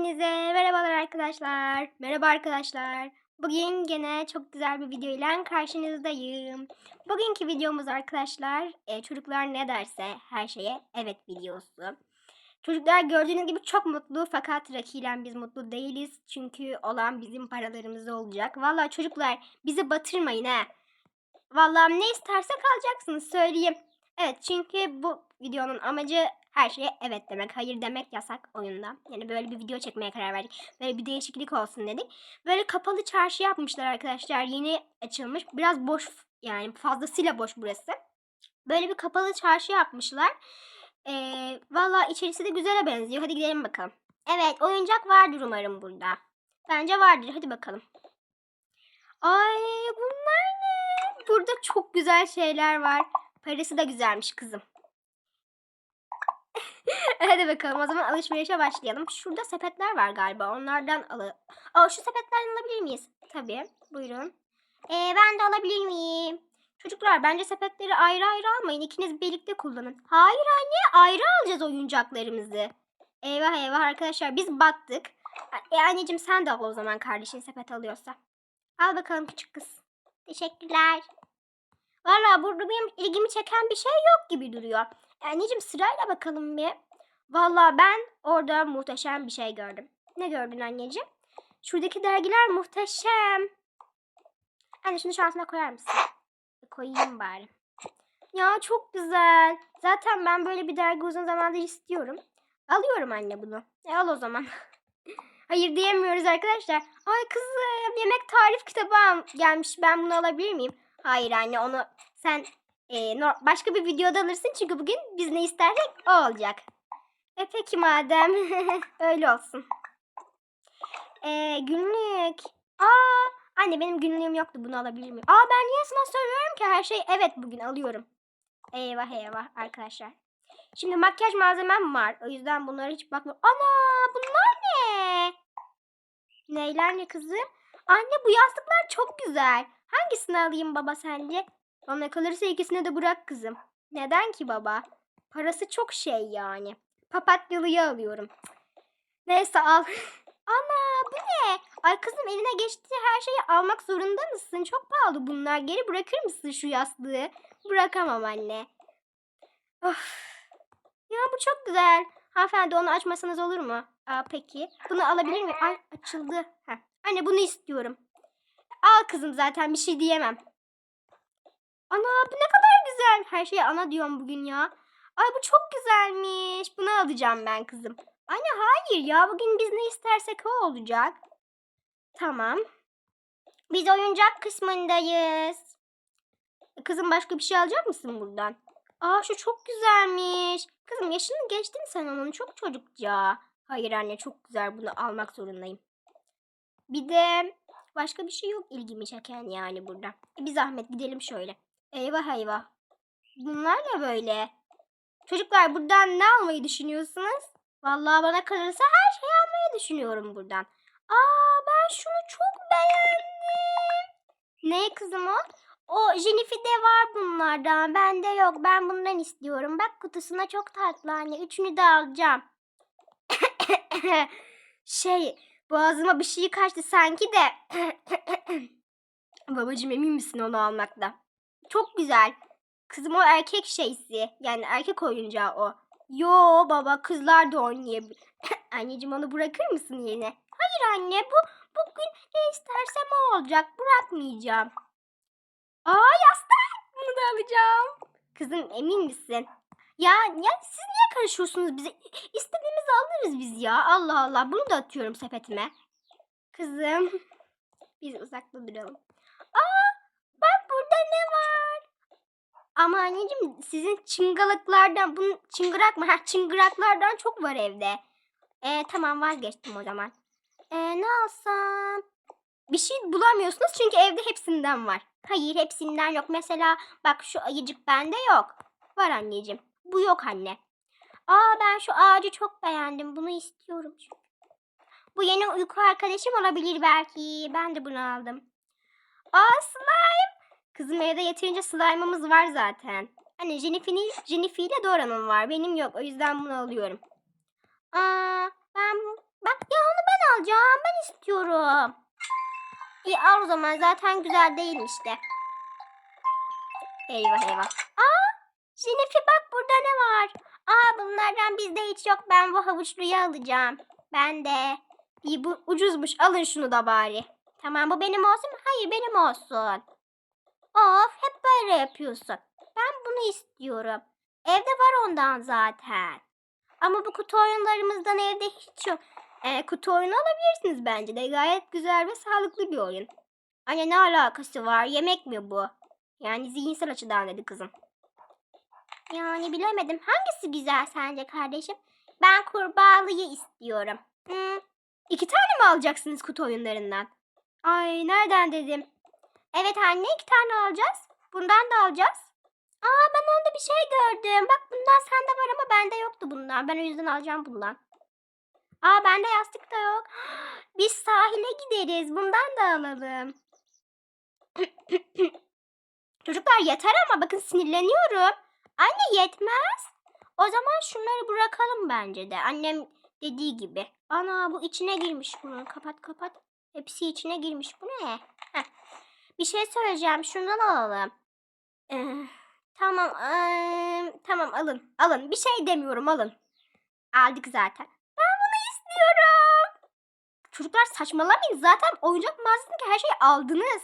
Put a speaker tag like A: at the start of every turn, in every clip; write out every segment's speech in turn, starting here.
A: Hepinize merhabalar arkadaşlar. Merhaba arkadaşlar. Bugün gene çok güzel bir video ile karşınızdayım. Bugünkü videomuz arkadaşlar e, çocuklar ne derse her şeye evet videosu. Çocuklar gördüğünüz gibi çok mutlu fakat Raki ile biz mutlu değiliz. Çünkü olan bizim paralarımız olacak. Vallahi çocuklar bizi batırmayın ha. Vallahi ne isterse kalacaksınız söyleyeyim. Evet çünkü bu videonun amacı her şeye evet demek. Hayır demek yasak oyunda. Yani böyle bir video çekmeye karar verdik. Böyle bir değişiklik olsun dedik. Böyle kapalı çarşı yapmışlar arkadaşlar. Yeni açılmış. Biraz boş yani fazlasıyla boş burası. Böyle bir kapalı çarşı yapmışlar. Ee, Valla içerisi de güzele benziyor. Hadi gidelim bakalım. Evet oyuncak vardır umarım burada. Bence vardır. Hadi bakalım. Ay bunlar ne? Burada çok güzel şeyler var. Parası da güzelmiş kızım. Hadi bakalım o zaman alışverişe başlayalım. Şurada sepetler var galiba. Onlardan alı. Aa, şu sepetlerden alabilir miyiz? Tabii. Buyurun. Ee, ben de alabilir miyim? Çocuklar bence sepetleri ayrı ayrı almayın. İkiniz birlikte kullanın. Hayır anne ayrı alacağız oyuncaklarımızı. Eyvah eyvah arkadaşlar biz battık. E anneciğim sen de al o zaman kardeşin sepet alıyorsa. Al bakalım küçük kız. Teşekkürler. Valla burada benim ilgimi çeken bir şey yok gibi duruyor. Anneciğim sırayla bakalım bir. Valla ben orada muhteşem bir şey gördüm. Ne gördün anneciğim? Şuradaki dergiler muhteşem. Anne şunu şu altına koyar mısın? Koyayım bari. Ya çok güzel. Zaten ben böyle bir dergi uzun zamandır istiyorum. Alıyorum anne bunu. E al o zaman. Hayır diyemiyoruz arkadaşlar. Ay kızım yemek tarif kitabı gelmiş. Ben bunu alabilir miyim? Hayır anne onu sen e, başka bir videoda alırsın. Çünkü bugün biz ne istersek o olacak. E peki madem öyle olsun. E, günlük. Aa, anne benim günlüğüm yoktu. Bunu alabilir miyim? Aa ben niye sana söylüyorum ki her şey evet bugün alıyorum. Eyvah eyvah arkadaşlar. Şimdi makyaj malzemem var. O yüzden bunlara hiç bakmıyorum. Ana bunlar ne? Neyler ne kızım? Anne bu yastıklar çok güzel. Hangisini alayım baba sence? Bana kalırsa ikisini de bırak kızım. Neden ki baba? Parası çok şey yani. Papatyalıyı alıyorum. Neyse al. Ana bu ne? Ay kızım eline geçtiği her şeyi almak zorunda mısın? Çok pahalı bunlar. Geri bırakır mısın şu yastığı? Bırakamam anne. Of. Ya bu çok güzel. Hanımefendi onu açmasanız olur mu? Aa, peki. Bunu alabilir miyim? Ay açıldı. Heh. Anne bunu istiyorum. Al kızım zaten bir şey diyemem. Ana bu ne kadar güzel. Her şeye ana diyorum bugün ya. Ay bu çok güzelmiş. Bunu alacağım ben kızım. Anne hayır ya bugün biz ne istersek o olacak. Tamam. Biz oyuncak kısmındayız. Kızım başka bir şey alacak mısın buradan? Aa şu çok güzelmiş. Kızım yaşını geçtin sen onun çok çocukça. Hayır anne çok güzel bunu almak zorundayım. Bir de başka bir şey yok ilgimi çeken yani burada. E, bir zahmet gidelim şöyle. Eyvah eyvah. Bunlar ne böyle? Çocuklar buradan ne almayı düşünüyorsunuz? Vallahi bana kalırsa her şeyi almayı düşünüyorum buradan. Aa ben şunu çok beğendim. Ne kızım o? O Jennifer'de var bunlardan. Bende yok. Ben bundan istiyorum. Bak kutusuna çok tatlı anne. Üçünü de alacağım. şey boğazıma bir şey kaçtı sanki de. Babacım emin misin onu almakta? Çok güzel. Kızım o erkek şeysi. Yani erkek oyuncağı o. Yo baba kızlar da oynayabilir. Anneciğim onu bırakır mısın yerine? Hayır anne bu bugün ne istersem o olacak. Bırakmayacağım. Aa yastık. Bunu da alacağım. Kızım emin misin? Ya, ya siz niye karışıyorsunuz bize? İstediğimizi alırız biz ya. Allah Allah. Bunu da atıyorum sepetime. Kızım. Biz uzakta duralım. Aa bak burada ne var? Ama anneciğim sizin çıngılıklardan, bunun çıngırak mı? Ha çıngıraklardan çok var evde. Ee, tamam vazgeçtim o zaman. Ee, ne alsam? Bir şey bulamıyorsunuz çünkü evde hepsinden var. Hayır hepsinden yok. Mesela bak şu ayıcık bende yok. Var anneciğim. Bu yok anne. Aa ben şu ağacı çok beğendim. Bunu istiyorum. Bu yeni uyku arkadaşım olabilir belki. Ben de bunu aldım. Aa slime. Kızım evde yeterince slime'ımız var zaten. Hani Jennifer'in Jennifer ile Dora'nın var. Benim yok. O yüzden bunu alıyorum. Aa ben Bak ya onu ben alacağım. Ben istiyorum. İyi al o zaman. Zaten güzel değilmiş de. Eyvah eyvah. Aa Jennifer bak burada ne var? Aa bunlardan bizde hiç yok. Ben bu havuçluyu alacağım. Ben de. İyi bu ucuzmuş. Alın şunu da bari. Tamam bu benim olsun? Hayır benim olsun. Of hep böyle yapıyorsun. Ben bunu istiyorum. Evde var ondan zaten. Ama bu kutu oyunlarımızdan evde hiç yok. Ee, kutu oyunu alabilirsiniz bence de. Gayet güzel ve sağlıklı bir oyun. Anne ne alakası var? Yemek mi bu? Yani zihinsel açıdan dedi kızım. Yani bilemedim. Hangisi güzel sence kardeşim? Ben kurbağalıyı istiyorum. Hmm. İki tane mi alacaksınız kutu oyunlarından? Ay nereden dedim. Evet anne iki tane alacağız. Bundan da alacağız. Aa ben onda bir şey gördüm. Bak bundan sende var ama bende yoktu bundan. Ben o yüzden alacağım bundan. Aa bende yastık da yok. Biz sahile gideriz. Bundan da alalım. Çocuklar yeter ama bakın sinirleniyorum. Anne yetmez. O zaman şunları bırakalım bence de. Annem dediği gibi. Ana bu içine girmiş bunun. Kapat kapat. Hepsi içine girmiş. Bu ne? Heh. Bir şey söyleyeceğim. Şundan alalım. Ee, tamam. ee, tamam alın. Alın. Bir şey demiyorum alın. Aldık zaten. Ben bunu istiyorum. Çocuklar saçmalamayın. Zaten oyuncak mağazasındaki her şeyi aldınız.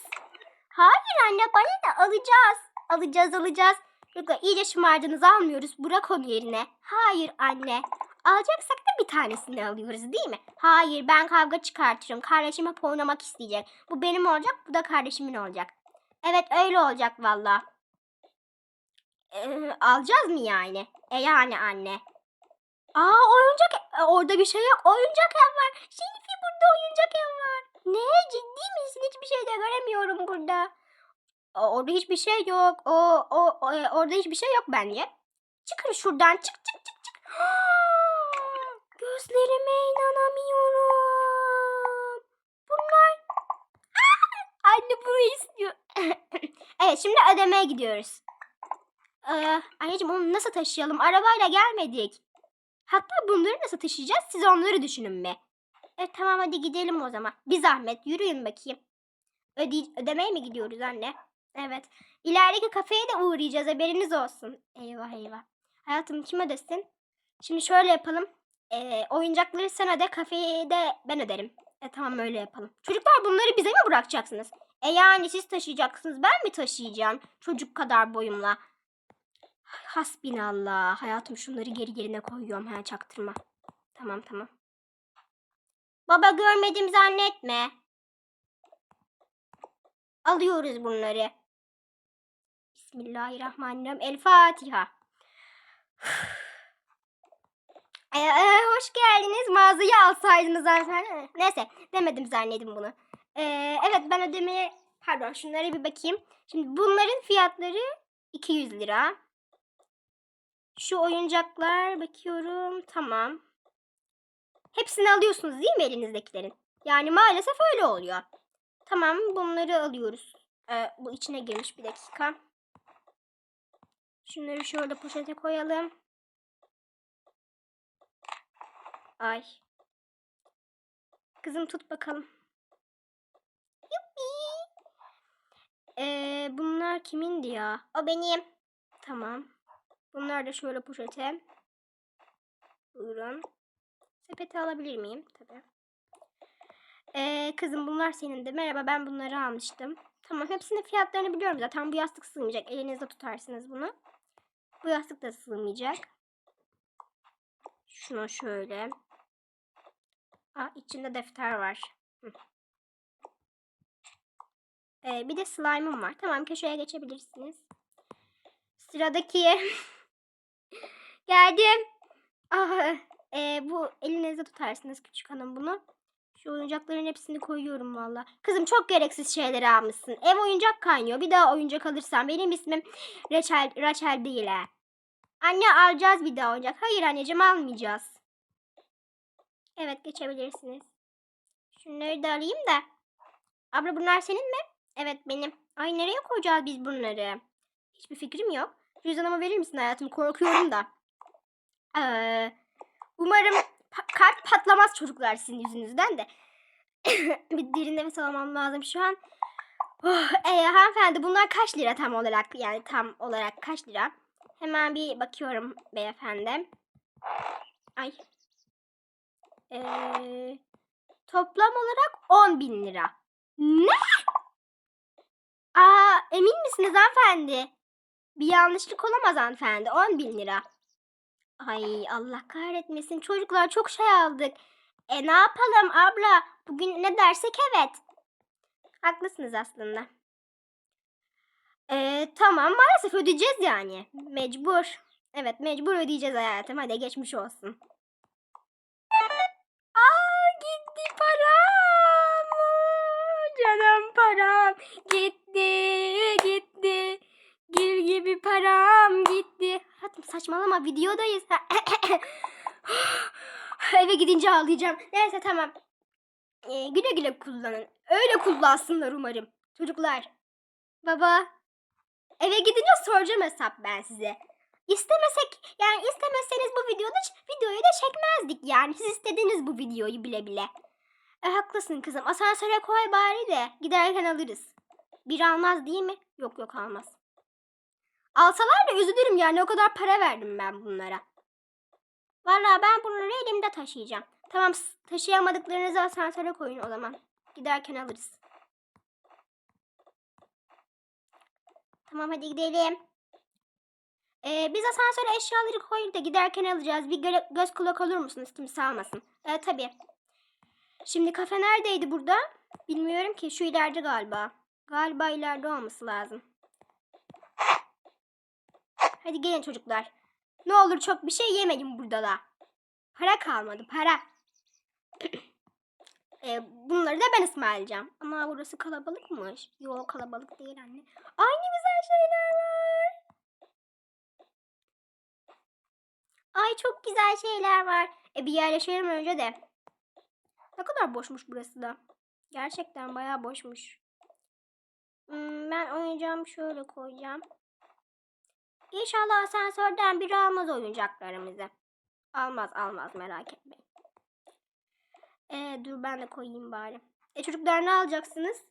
A: Hayır anne bana da alacağız. Alacağız alacağız. Çocuklar iyice şımardınız almıyoruz. Bırak onu yerine. Hayır anne. Alacaksak da bir tanesini alıyoruz değil mi? Hayır ben kavga çıkartırım. Kardeşim hep oynamak isteyecek. Bu benim olacak bu da kardeşimin olacak. Evet öyle olacak valla. Ee, alacağız mı yani? E yani anne. Aa oyuncak e, orada bir şey yok. Oyuncak ev var. Şerifi burada oyuncak ev var. Ne ciddi misin? Hiçbir şey de göremiyorum burada. Orada hiçbir şey yok. O, o, o e, orada hiçbir şey yok bence. Çıkın şuradan. Çık çık çık çık. Gözlerime inanamıyorum. Bunlar. Anne bunu istiyor. evet şimdi ödemeye gidiyoruz. Ee, anneciğim onu nasıl taşıyalım? Arabayla gelmedik. Hatta bunları nasıl taşıyacağız? Siz onları düşünün be. Evet tamam hadi gidelim o zaman. Bir zahmet yürüyün bakayım. Öde ödemeye mi gidiyoruz anne? Evet. İlerideki kafeye de uğrayacağız haberiniz olsun. Eyvah eyvah. Hayatım kim ödesin? Şimdi şöyle yapalım. Ee, oyuncakları sen öde kafeyi de ben öderim. E tamam öyle yapalım. Çocuklar bunları bize mi bırakacaksınız? E yani siz taşıyacaksınız ben mi taşıyacağım? Çocuk kadar boyumla. Hasbinallah. Hayatım şunları geri yerine koyuyorum. Ha çaktırma. Tamam tamam. Baba görmedim zannetme. Alıyoruz bunları. Bismillahirrahmanirrahim. El Fatiha. Ee, e, hoş geldiniz. Mağazayı alsaydınız zaten. Neyse demedim zannedin bunu. Ee, evet ben ödemeye pardon şunlara bir bakayım. Şimdi bunların fiyatları 200 lira. Şu oyuncaklar bakıyorum. Tamam. Hepsini alıyorsunuz değil mi elinizdekilerin? Yani maalesef öyle oluyor. Tamam bunları alıyoruz. Ee, bu içine girmiş bir dakika. Şunları şöyle poşete koyalım. Ay. Kızım tut bakalım. Yuppi. Ee, bunlar kimindi ya? O benim. Tamam. Bunlar da şöyle poşete. Buyurun. Sepeti alabilir miyim? Tabii. Ee, kızım bunlar senin de. Merhaba ben bunları almıştım. Tamam hepsinin fiyatlarını biliyorum zaten. Bu yastık sığmayacak. Elinizde tutarsınız bunu. Bu yastık da sığmayacak. Şuna şöyle. Aa, içinde defter var. Ee, bir de slime'ım var. Tamam köşeye geçebilirsiniz. Sıradaki. Geldim. Ah, e, bu elinizde tutarsınız küçük hanım bunu. Şu oyuncakların hepsini koyuyorum valla. Kızım çok gereksiz şeyleri almışsın. Ev oyuncak kaynıyor. Bir daha oyuncak alırsan benim ismim Reçel, Reçel değil ha. Anne alacağız bir daha oyuncak. Hayır anneciğim almayacağız. Evet geçebilirsiniz. Şunları da alayım da. Abla bunlar senin mi? Evet benim. Ay nereye koyacağız biz bunları? Hiçbir fikrim yok. Cüzdanımı verir misin hayatım? Korkuyorum da. Ee, umarım pa- kalp patlamaz çocuklar sizin yüzünüzden de. bir derin nefes almam lazım şu an. Oh, e, hanımefendi bunlar kaç lira tam olarak yani tam olarak kaç lira? Hemen bir bakıyorum beyefendi. Ay. Ee, toplam olarak 10 bin lira. Ne? Aa, emin misiniz hanımefendi? Bir yanlışlık olamaz hanımefendi. 10 bin lira. Ay Allah kahretmesin. Çocuklar çok şey aldık. E ne yapalım abla? Bugün ne dersek evet. Haklısınız aslında. E, tamam maalesef ödeyeceğiz yani. Mecbur. Evet mecbur ödeyeceğiz hayatım. Hadi geçmiş olsun. Gitti gitti. Gül gibi param gitti. Hayatım saçmalama videodayız. Eve gidince ağlayacağım. Neyse tamam. Ee, güle güle kullanın. Öyle kullansınlar umarım. Çocuklar. Baba. Eve gidince soracağım hesap ben size. İstemesek yani istemezseniz bu videoda videoyu da çekmezdik yani. Siz istediniz bu videoyu bile bile. E, haklısın kızım. Asansöre koy bari de giderken alırız. Bir almaz değil mi? Yok yok almaz. Alsalar da üzülürüm yani o kadar para verdim ben bunlara. Vallahi ben bunları elimde taşıyacağım. Tamam taşıyamadıklarınızı asansöre koyun o zaman. Giderken alırız. Tamam hadi gidelim. Ee, biz asansöre eşyaları koyup da giderken alacağız. Bir göz kulak olur musunuz? Kimse almasın. Ee, tabii. Şimdi kafe neredeydi burada? Bilmiyorum ki. Şu ileride galiba. Galiba ileride olması lazım. Hadi gelin çocuklar. Ne olur çok bir şey yemeyin burada da. Para kalmadı para. e, bunları da ben ısmarlayacağım. Ama burası kalabalıkmış. Yok kalabalık değil anne. Ay ne güzel şeyler var. Ay çok güzel şeyler var. E bir yerleşelim önce de. Ne kadar boşmuş burası da. Gerçekten bayağı boşmuş. Hmm, ben oyuncağımı şöyle koyacağım. İnşallah asansörden biri almaz oyuncaklarımızı. Almaz almaz merak etmeyin. Ee, dur ben de koyayım bari. E çocuklar ne alacaksınız?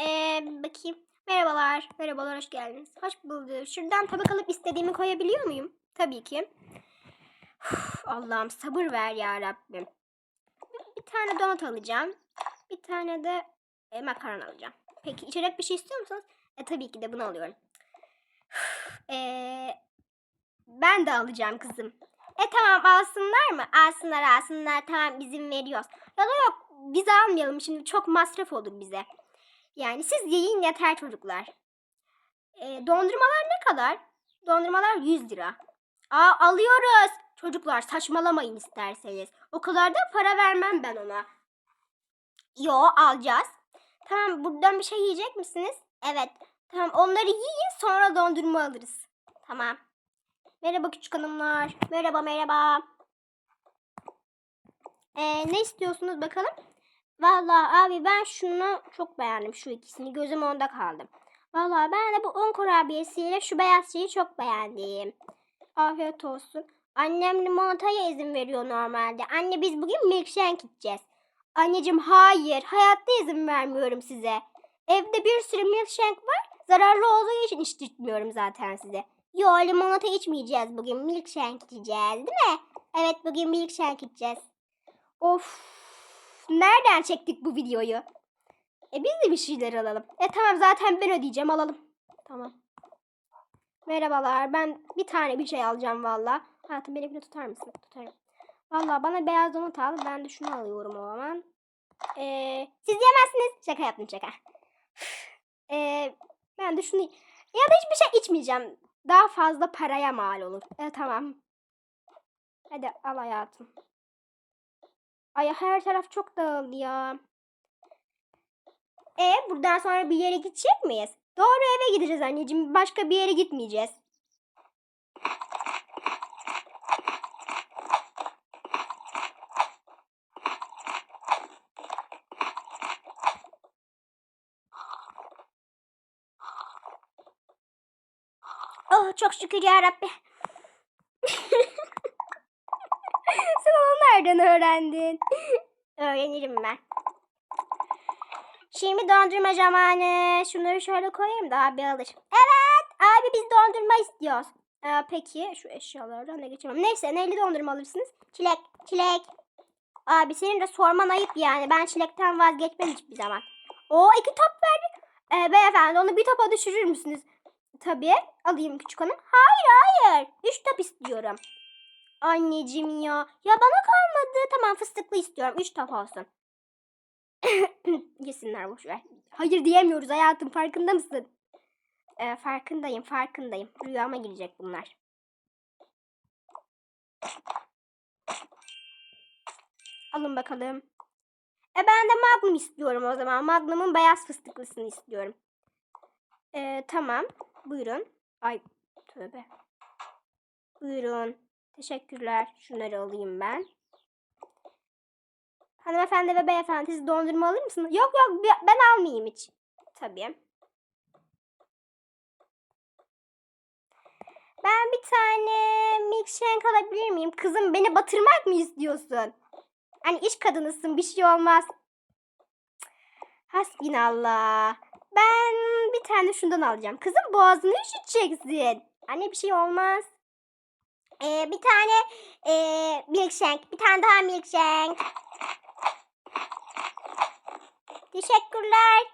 A: Ee, bakayım. Merhabalar. Merhabalar hoş geldiniz. Hoş bulduk. Şuradan tabak alıp istediğimi koyabiliyor muyum? Tabii ki. Allah'ım sabır ver ya Rabbim. Bir, tane donut alacağım. Bir tane de e, makarna alacağım. Peki içecek bir şey istiyor musunuz? E tabii ki de bunu alıyorum. Ee, ben de alacağım kızım. E tamam alsınlar mı? Alsınlar alsınlar tamam izin veriyoruz. Ya da yok biz almayalım şimdi çok masraf olur bize. Yani siz yiyin yeter çocuklar. E, dondurmalar ne kadar? Dondurmalar 100 lira. Aa alıyoruz. Çocuklar saçmalamayın isterseniz. O kadar da para vermem ben ona. Yo alacağız. Tamam buradan bir şey yiyecek misiniz? Evet. Tamam onları yiyin sonra dondurma alırız. Tamam. Merhaba küçük hanımlar. Merhaba merhaba. Ee, ne istiyorsunuz bakalım? Vallahi abi ben şunu çok beğendim şu ikisini. Gözüm onda kaldı. Vallahi ben de bu un kurabiyesiyle şu beyaz şeyi çok beğendim. Afiyet olsun. Annem limonataya izin veriyor normalde. Anne biz bugün milkshake içeceğiz. Anneciğim hayır. Hayatta izin vermiyorum size. Evde bir sürü milkshake var. Zararlı olduğu için içtirtmiyorum zaten size. Yo limonata içmeyeceğiz bugün. Milkshake içeceğiz değil mi? Evet bugün milkshake içeceğiz. Of. Nereden çektik bu videoyu? E biz de bir şeyler alalım. E tamam zaten ben ödeyeceğim alalım. Tamam. Merhabalar ben bir tane bir şey alacağım valla. Hayatım benimkini tutar mısın? Tutarım. Valla bana beyaz donut al. Ben de şunu alıyorum o zaman. Ee, siz yemezsiniz. Şaka yaptım şaka. Ee, ben de şunu ya da hiçbir şey içmeyeceğim. Daha fazla paraya mal olur. E tamam. Hadi al hayatım. Ay her taraf çok dağıldı ya. E buradan sonra bir yere gidecek miyiz? Doğru eve gideceğiz anneciğim. Başka bir yere gitmeyeceğiz. Oh çok şükür ya Rabbi. Sen onunla nereden öğrendin? Öğrenirim ben. Şimdi dondurma zamanı. Şunları şöyle koyayım da abi alır. Evet. Abi biz dondurma istiyoruz. Ee, peki şu eşyalardan da geçemem. Neyse neyli dondurma alırsınız? Çilek. Çilek. Abi senin de sorman ayıp yani. Ben çilekten vazgeçmem hiçbir zaman. O iki top verdi. Ee, beyefendi onu bir topa düşürür müsünüz? Tabii. Alayım küçük hanım. Hayır hayır. Üç top istiyorum. Anneciğim ya. Ya bana kalmadı. Tamam fıstıklı istiyorum. Üç top olsun. Yesinler boş ver. Hayır diyemiyoruz hayatım farkında mısın? Ee, farkındayım farkındayım. Rüyama girecek bunlar. Alın bakalım. E ben de Magnum istiyorum o zaman. Magnum'un beyaz fıstıklısını istiyorum. Ee, tamam. Buyurun. Ay tövbe. Buyurun. Teşekkürler. Şunları alayım ben. Hanımefendi ve beyefendi siz dondurma alır mısınız? Yok yok ben almayayım hiç. Tabii. Ben bir tane milkshake alabilir miyim? Kızım beni batırmak mı istiyorsun? Hani iş kadınısın bir şey olmaz. Hasbinallah. Ben bir tane şundan alacağım. Kızım boğazını üşüteceksin. Anne bir şey olmaz. Ee, bir tane ee, milkshake. Bir tane daha milkshake. Teşekkürler.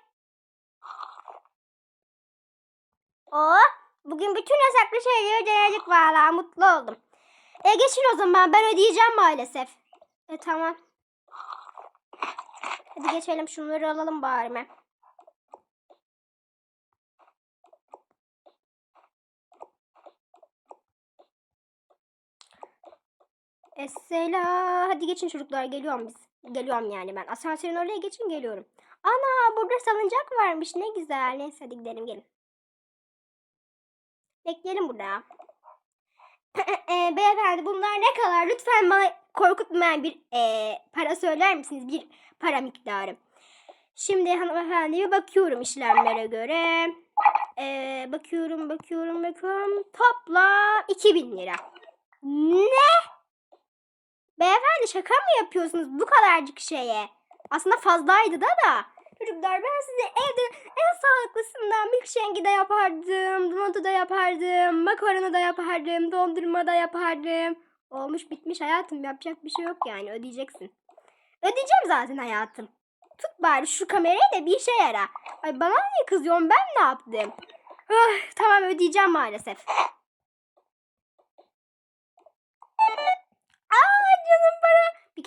A: O bugün bütün yasaklı şeyleri denedik valla mutlu oldum. E geçin o zaman ben ödeyeceğim maalesef. E tamam. Hadi geçelim şunları alalım bari mi? Esela. Hadi geçin çocuklar geliyorum biz. Geliyorum yani ben. Asansörün oraya geçin geliyorum. Ana burada salıncak varmış ne güzel. Neyse hadi gidelim gelin. Bekleyelim burada. e, beyefendi bunlar ne kadar? Lütfen bana korkutmayan bir e, para söyler misiniz? Bir para miktarı. Şimdi hanımefendiye bakıyorum işlemlere göre. E, bakıyorum, bakıyorum, bakıyorum. Toplam 2000 lira. Ne? Beyefendi şaka mı yapıyorsunuz bu kadarcık şeye? Aslında fazlaydı da da. Çocuklar ben size evde en sağlıklısından milkshake'i de yapardım. Donut'u da yapardım. Makaronu da yapardım. Dondurma da yapardım. Olmuş bitmiş hayatım. Yapacak bir şey yok yani. Ödeyeceksin. Ödeyeceğim zaten hayatım. Tut bari şu kamerayı da bir işe yara. Ay bana niye kızıyorsun? Ben ne yaptım? Öh, tamam ödeyeceğim maalesef.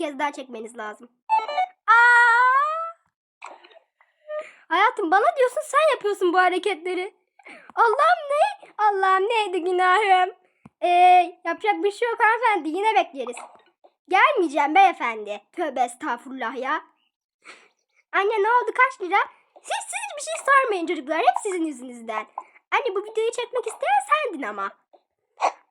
A: Kez daha çekmeniz lazım. Aa! Hayatım bana diyorsun sen yapıyorsun bu hareketleri. Allah'ım ne? Allah'ım neydi günahım? Ee, yapacak bir şey yok hanımefendi yine bekleriz. Gelmeyeceğim beyefendi. Tövbe estağfurullah ya. Anne ne oldu kaç lira? Siz, siz hiçbir şey sormayın çocuklar. Hep sizin yüzünüzden. Anne bu videoyu çekmek isteyen sendin ama.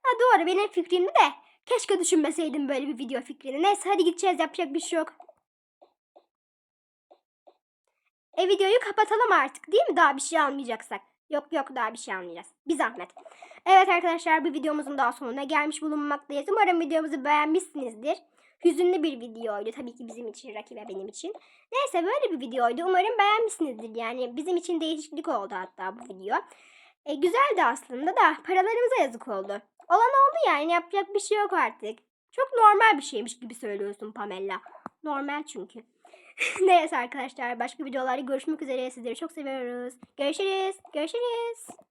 A: Ha doğru benim fikrimdi de. Keşke düşünmeseydim böyle bir video fikrini. Neyse hadi gideceğiz yapacak bir şey yok. E videoyu kapatalım artık değil mi? Daha bir şey almayacaksak. Yok yok daha bir şey almayacağız. Bir zahmet. Evet arkadaşlar bu videomuzun daha sonuna gelmiş bulunmaktayız. Umarım videomuzu beğenmişsinizdir. Hüzünlü bir videoydu tabii ki bizim için, Raki ve benim için. Neyse böyle bir videoydu. Umarım beğenmişsinizdir. Yani bizim için değişiklik oldu hatta bu video. E, güzeldi aslında da paralarımıza yazık oldu. Olan oldu yani yapacak bir şey yok artık. Çok normal bir şeymiş gibi söylüyorsun Pamela. Normal çünkü. Neyse arkadaşlar başka videolarda görüşmek üzere. Sizleri çok seviyoruz. Görüşürüz. Görüşürüz.